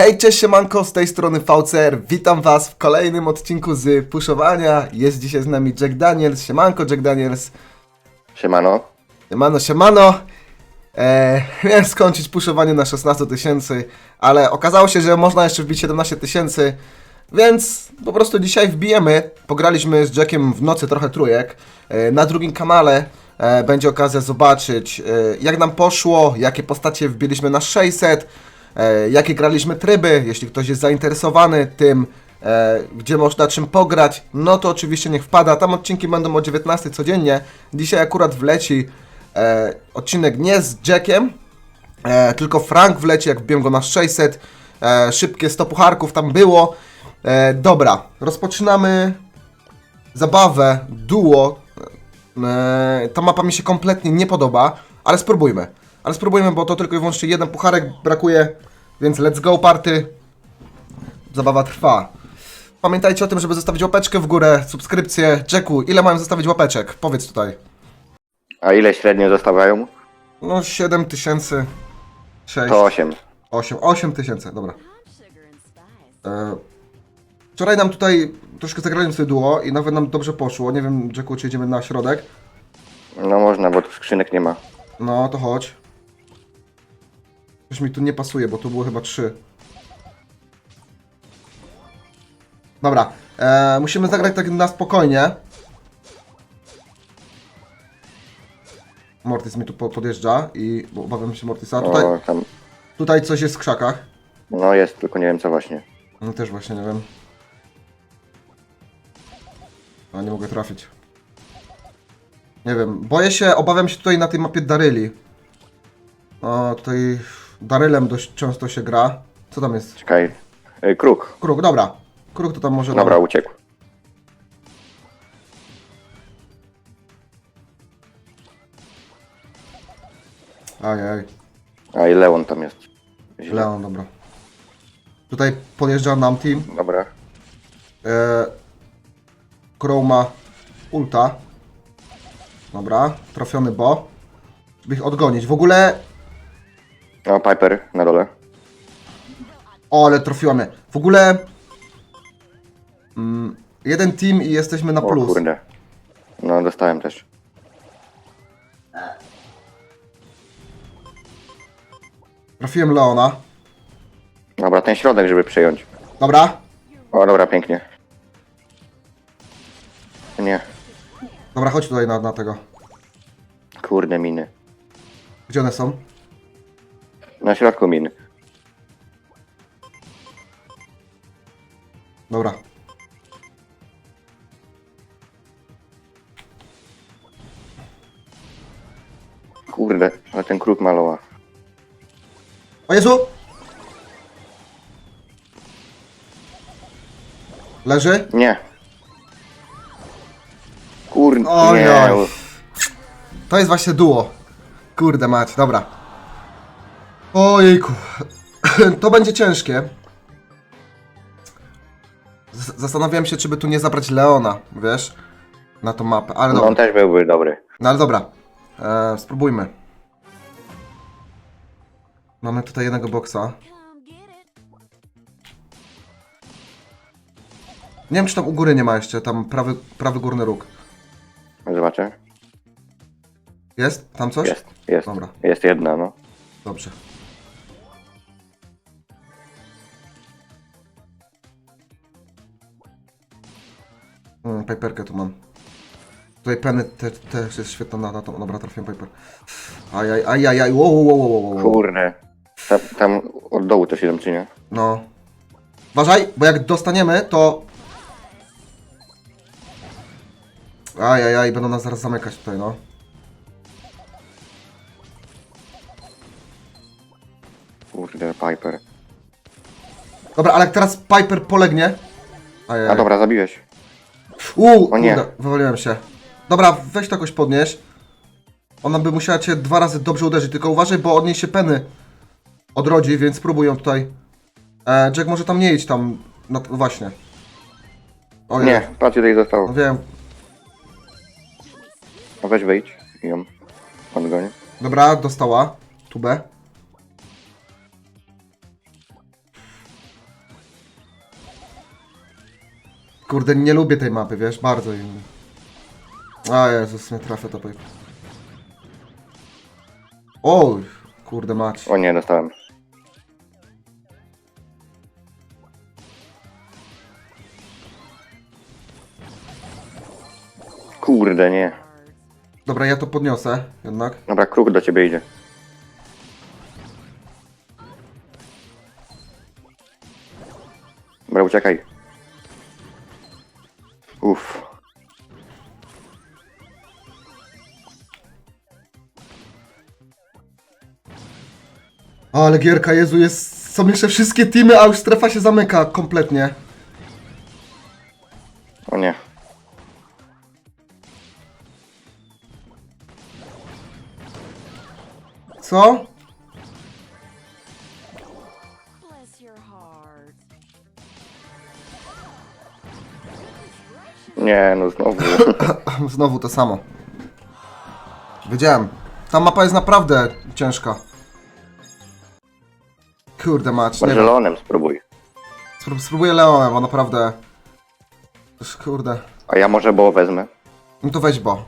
Hej, cześć siemanko, z tej strony VCR, witam was w kolejnym odcinku z puszowania. Jest dzisiaj z nami Jack Daniels, siemanko Jack Daniels, Siemano. siemano, siemano. Eee, miałem skończyć puszowanie na 16 tysięcy, ale okazało się, że można jeszcze wbić 17 tysięcy, więc po prostu dzisiaj wbijemy. Pograliśmy z Jackiem w nocy trochę trójek. E, na drugim kanale e, będzie okazja zobaczyć, e, jak nam poszło, jakie postacie wbiliśmy na 600, e, jakie graliśmy tryby, jeśli ktoś jest zainteresowany tym, e, gdzie można czym pograć, no to oczywiście niech wpada. Tam odcinki będą o 19 codziennie. Dzisiaj akurat wleci e, odcinek nie z Jackiem, e, tylko Frank wleci, jak wbiłem go na 600. E, szybkie 100 pucharków tam było. E, dobra, rozpoczynamy zabawę, duo. E, ta mapa mi się kompletnie nie podoba, ale spróbujmy. Ale spróbujmy, bo to tylko i wyłącznie jeden pucharek brakuje, więc let's go party. Zabawa trwa. Pamiętajcie o tym, żeby zostawić łapeczkę w górę, subskrypcję. Jacku, ile mają zostawić łapeczek? Powiedz tutaj. A ile średnio zostawiają? No 7 tysięcy. 6. To 8. 8. 8 tysięcy, dobra. E, wczoraj nam tutaj troszkę zagraliśmy sobie duo i nawet nam dobrze poszło. Nie wiem, Jacku, czy idziemy na środek. No można, bo tu skrzynek nie ma. No, to chodź. Coś mi tu nie pasuje, bo tu było chyba 3. Dobra, e, musimy zagrać tak na spokojnie. Mortis mi tu po- podjeżdża i bo obawiam się Mortisa. Tutaj, O, tam, tutaj coś jest w krzakach. no jest, tylko nie wiem co właśnie. No też właśnie nie wiem. A nie mogę trafić. Nie wiem, boję się, obawiam się tutaj na tej mapie Daryli. O, tutaj Darylem dość często się gra. Co tam jest? Czekaj. Y, Kruk. Kruk, dobra. Kruk to tam może... Dobra, uciekł. Ajaj, A i Leon tam jest. Źle. Leon, dobra. Tutaj podjeżdża nam team. Dobra. E, Crow ma ulta. Dobra, trafiony bo. Żeby ich odgonić. W ogóle No, Piper na dole. O, ale trafiony. W ogóle. Mm, jeden team i jesteśmy na O plus. kurde. No, dostałem też. Trafiłem Leona. Dobra, ten środek, żeby przejąć. Dobra. O, dobra, pięknie. Nie. Dobra, chodź tutaj na, na tego. Kurde, miny. Gdzie one są? Na środku miny. Dobra. Kurde, ale ten kruk maloła. O Jezu! Leży? Nie. Kurde, Oj, nie. oj. To jest właśnie duo. Kurde mać, dobra. Ojejku. To będzie ciężkie. Z- Zastanawiałem się, czy by tu nie zabrać Leona, wiesz? Na tą mapę, ale No, on dobra. też byłby dobry. No ale dobra. E, spróbujmy. Mamy tutaj jednego boksa. Nie wiem, czy tam u góry nie ma jeszcze, tam prawy, prawy górny róg. Zobaczę. Jest? Tam coś? Jest, jest. Dobra. Jest jedna, no. Dobrze. Piperkę tu mam. Tutaj Penny te, też jest świetna na, na to. Dobra, trafiłem Piper. Ajaj, ajaj, aj, wow, wow, wow, wow, wow. Kurde. Ta, tam od dołu też idą, czy nie? No. Uważaj, bo jak dostaniemy, to... Ajajaj, aj, będą nas zaraz zamykać tutaj, no. Kurde, Piper. Dobra, ale jak teraz Piper polegnie... Ajaj. A dobra, zabiłeś. Uuu, O nie. kurde, wywaliłem się. Dobra, weź to jakoś podnieś. Ona by musiała cię dwa razy dobrze uderzyć, tylko uważaj, bo od niej się peny odrodzi, więc spróbuj ją tutaj. E, Jack może tam nie idź tam, no właśnie. O Nie, patrz tutaj No zostało. wiem. No weź wejdź i ją odgonię. Dobra, dostała tubę. Kurde, nie lubię tej mapy, wiesz, bardzo jej. A Jezus, nie trafię to pipe. Oj, kurde mać. O nie, dostałem. Kurde, nie. Dobra, ja to podniosę jednak. Dobra, kruk do ciebie idzie. Dobra, uciekaj. Uff. Ale gierka, Jezu, jest... Są jeszcze wszystkie teamy, a już strefa się zamyka kompletnie. O nie. Co? Nie, no znowu. Znowu to samo. Wiedziałem. Ta mapa jest naprawdę ciężka. Kurde mać, nie Może wiem. Leonem spróbuj. Spró- Spróbuję Leonem, bo naprawdę... Już, Kurde. A ja może bo wezmę. No to weź bo.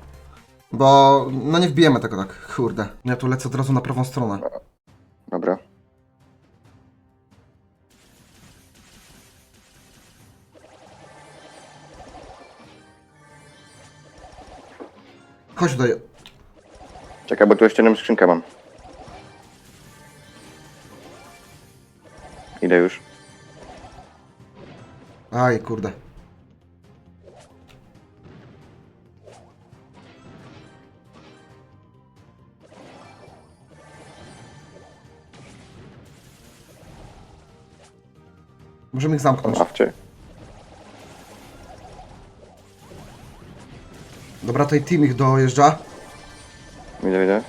Bo... No nie wbijemy tego tak, kurde. Ja tu lecę od razu na prawą stronę. Dobra. Chodź tutaj. Czekaj, bo tu jeszcze jedną skrzynkę mam. Idę już. Aj, kurde. Możemy ich zamknąć. Awczy. Dobra, tutaj team ich dojeżdża. Widzę, widzę.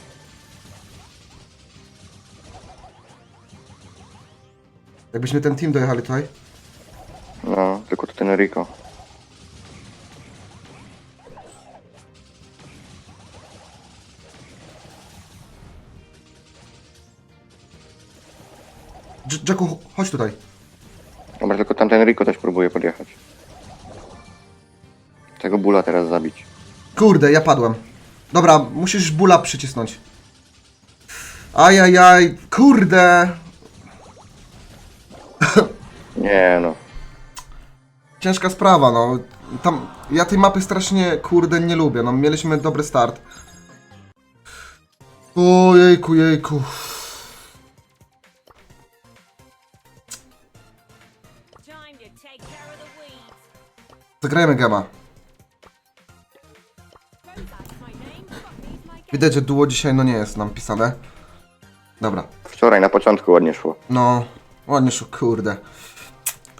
Jakbyśmy ten team dojechali tutaj. No, tylko to ten Rico. Dż- Jacku, chodź tutaj. Dobra, tylko tamten Rico też próbuje podjechać. Tego bóla teraz zabić. Kurde, ja padłem. Dobra, musisz bula przycisnąć. Ajajaj, kurde. Nie no. Ciężka sprawa, no. Tam, ja tej mapy strasznie, kurde, nie lubię. No, mieliśmy dobry start. Ojejku, jejku. Weeds. Zagrajmy gema. Widać, że duo dzisiaj, no nie jest nam pisane. Dobra. Wczoraj na początku ładnie szło. No, ładnie szło, kurde.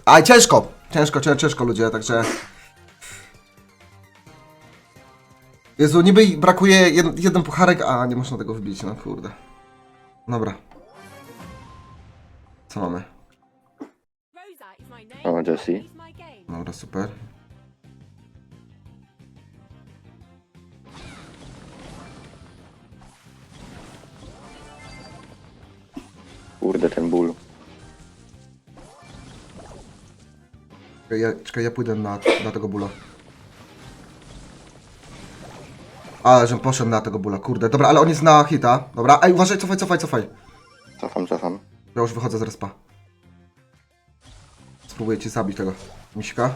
Aj, ciężko! Ciężko, cię- ciężko ludzie, także... Jezu, niby brakuje jed, jeden pucharek, a nie można tego wbić, no kurde. Dobra. Co mamy? Rosa is my name. O, Jessie. Bucky's my game. Dobra, super. Kurde, ten ból. Czekaj, ja, czekaj, ja pójdę na, na tego bóla. Ale żem poszedł na tego bóla, kurde. Dobra, ale on jest na hita. Dobra, ej, uważaj, cofaj, cofaj, cofaj. Cofam, cofam. Ja już wychodzę z respa. Spróbuję ci zabić tego misika.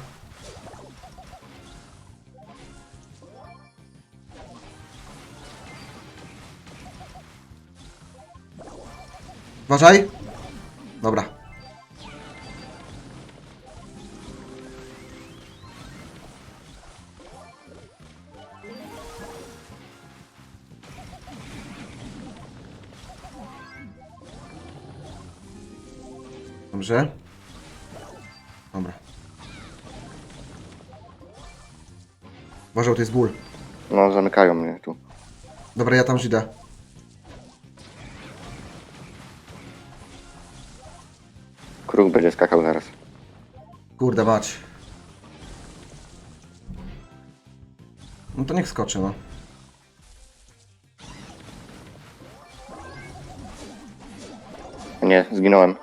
Uważaj! Dobra. Uważaj, to jest ból. No, zamykają mnie tu. Dobra, ja tam już idę. Kruk będzie skakał zaraz. Kurde mać. No to niech skoczy, no. Nie, zginąłem.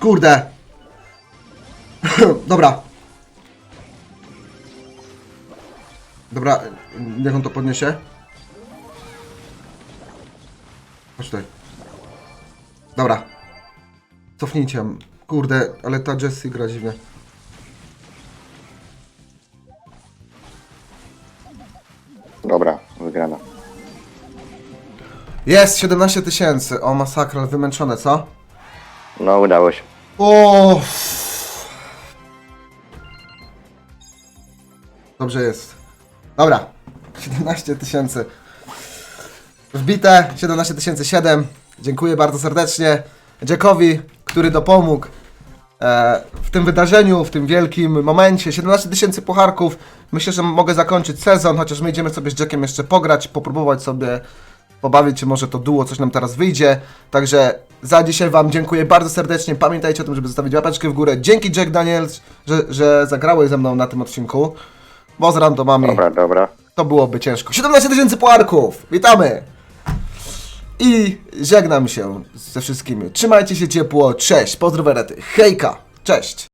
Kurde! Dobra. Dobra, niech on to podniesie. Chodź tutaj. Dobra. Cofnijcie. Kurde, ale ta Jessie gra dziwnie. Dobra, wygrana. Jest 17 tysięcy. O masakra, wymęczone, co? No, udało się. O! Dobrze jest. Dobra. 17 tysięcy. Wbite. 17 tysięcy 7. Dziękuję bardzo serdecznie Jackowi, który dopomógł e, w tym wydarzeniu, w tym wielkim momencie. 17 tysięcy pucharków. Myślę, że mogę zakończyć sezon, chociaż my idziemy sobie z Jackiem jeszcze pograć, popróbować sobie pobawić się, może to duo coś nam teraz wyjdzie. Także za dzisiaj Wam dziękuję bardzo serdecznie. Pamiętajcie o tym, żeby zostawić łapeczkę w górę. Dzięki Jack Daniels, że, że zagrałeś ze mną na tym odcinku. Bo z randomami Dobra, dobra. to byłoby ciężko. 17 tysięcy puarków! Witamy! I żegnam się ze wszystkimi. Trzymajcie się ciepło. Cześć. Pozdrowerety. Hejka. Cześć.